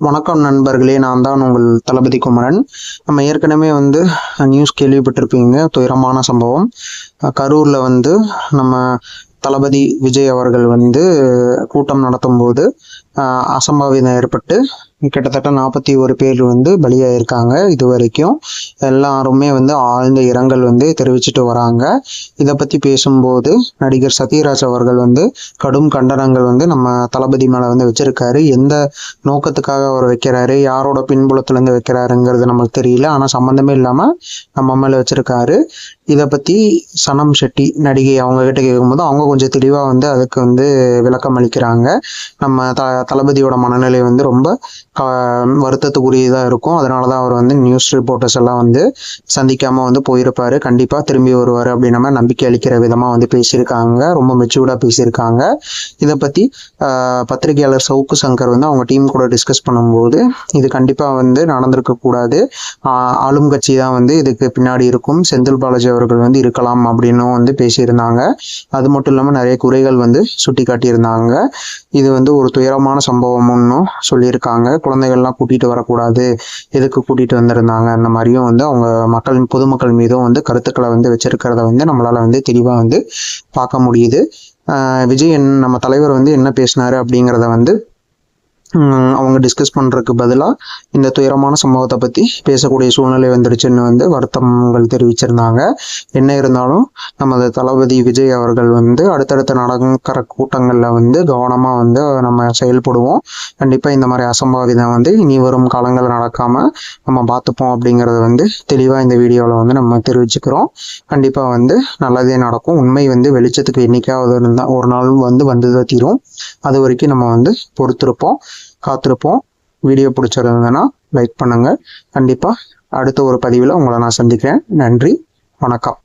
வணக்கம் நண்பர்களே நான் தான் உங்கள் தளபதி குமரன். நம்ம ஏற்கனவே வந்து நியூஸ் கேள்விப்பட்டிருப்பீங்க துயரமான சம்பவம். கரூரில் வந்து நம்ம தளபதி விஜய் அவர்கள் வந்து கூட்டம் நடத்தும் போது அசம்பாவிதம் ஏற்பட்டு கிட்டத்தட்ட நாற்பத்தி ஒரு பேர் வந்து பலியாயிருக்காங்க இது வரைக்கும் எல்லாருமே வந்து ஆழ்ந்த இரங்கல் வந்து தெரிவிச்சுட்டு வராங்க. இதை பற்றி பேசும்போது நடிகர் சத்யராஜ் அவர்கள் வந்து கடும் கண்டனங்கள் வந்து நம்ம தளபதி மேலே வந்து வச்சிருக்காரு. எந்த நோக்கத்துக்காக அவர் வைக்கிறாரு யாரோட பின்புலத்துலேருந்து வைக்கிறாருங்கிறது நமக்கு தெரியல. ஆனால் சம்மந்தமே இல்லாமல் நம்ம மேலே வச்சிருக்காரு. இதை பற்றி சனம் ஷெட்டி நடிகை அவங்க கிட்ட கேட்கும்போது அவங்க கொஞ்சம் தெளிவாக வந்து அதுக்கு வந்து விளக்கம் அளிக்கிறாங்க நம்ம த தளபதியோட மனநிலை வந்து ரொம்ப வருத்தத்துக்குரியதாக இருக்கும். அதனால தான் அவர் வந்து நியூஸ் ரிப்போர்ட்டர்ஸ் எல்லாம் வந்து சந்திக்காமல் வந்து போயிருப்பார். கண்டிப்பாக திரும்பி வருவார் அப்படின்னு நம்ம நம்பிக்கை அளிக்கிற விதமாக வந்து பேசியிருக்காங்க. ரொம்ப மெச்சூர்டாக பேசியிருக்காங்க. இதை பற்றி பத்திரிகையாளர் சவுக்கு சங்கர் வந்து அவங்க டீம் கூட டிஸ்கஸ் பண்ணும்போது இது கண்டிப்பாக வந்து நடந்திருக்கக்கூடாது ஆளும் கட்சி தான் வந்து இதுக்கு பின்னாடி இருக்கும். செந்தில் பாலாஜி அவர்கள் வந்து இருக்கலாம் அப்படின்னும் வந்து பேசியிருந்தாங்க. அது மட்டும் இல்லாமல் நிறைய குறைகள் வந்து சுட்டி காட்டியிருந்தாங்க இது வந்து ஒரு துயரமான சம்பவம்னு சொல்லியிருக்காங்க. குழந்தைகள்லாம் கூட்டிட்டு வரக்கூடாது. எதுக்கு கூட்டிட்டு வந்திருந்தாங்க? அந்த மாதிரியும் வந்து அவங்க மக்கள் பொதுமக்கள் மீதும் வந்து கருத்துக்களை வந்து வச்சிருக்கிறத வந்து நம்மளால வந்து தெளிவா வந்து பார்க்க முடியுது. விஜய் என் நம்ம தலைவர் வந்து என்ன பேசினாரு அப்படிங்கிறத வந்து அவங்க டிஸ்கஸ் பண்ணுறதுக்கு பதிலாக இந்த துயரமான சம்பவத்தை பற்றி பேசக்கூடிய சூழ்நிலை வந்துடுச்சுன்னு வந்து வருத்தங்கள் தெரிவிச்சிருந்தாங்க. என்ன இருந்தாலும் நமது தளபதி விஜய் அவர்கள் வந்து அடுத்தடுத்த நடக்கிற கூட்டங்களில் வந்து கவனமாக வந்து நம்ம செயல்படுவோம். கண்டிப்பாக இந்த மாதிரி அசம்பாவிதம் வந்து இனி வரும் காலங்கள் நடக்காமல் நம்ம பார்த்துப்போம் அப்படிங்கறத வந்து தெளிவாக இந்த வீடியோவில் வந்து நம்ம தெரிவிச்சுக்கிறோம். கண்டிப்பாக வந்து நல்லதே நடக்கும். உண்மை வந்து வெளிச்சத்துக்கு என்றைக்காவது இருந்தால் ஒரு நாள் வந்து வந்துதான் தீரும். அது வரைக்கும் நம்ம வந்து பொறுத்திருப்போம். காத்திருப்போம். வீடியோ பிடிச்சிருந்ததுன்னா லைக் பண்ணுங்கள் கண்டிப்பாக அடுத்த ஒரு பதிவில் உங்களை நான் சந்திக்கிறேன். நன்றி. வணக்கம்.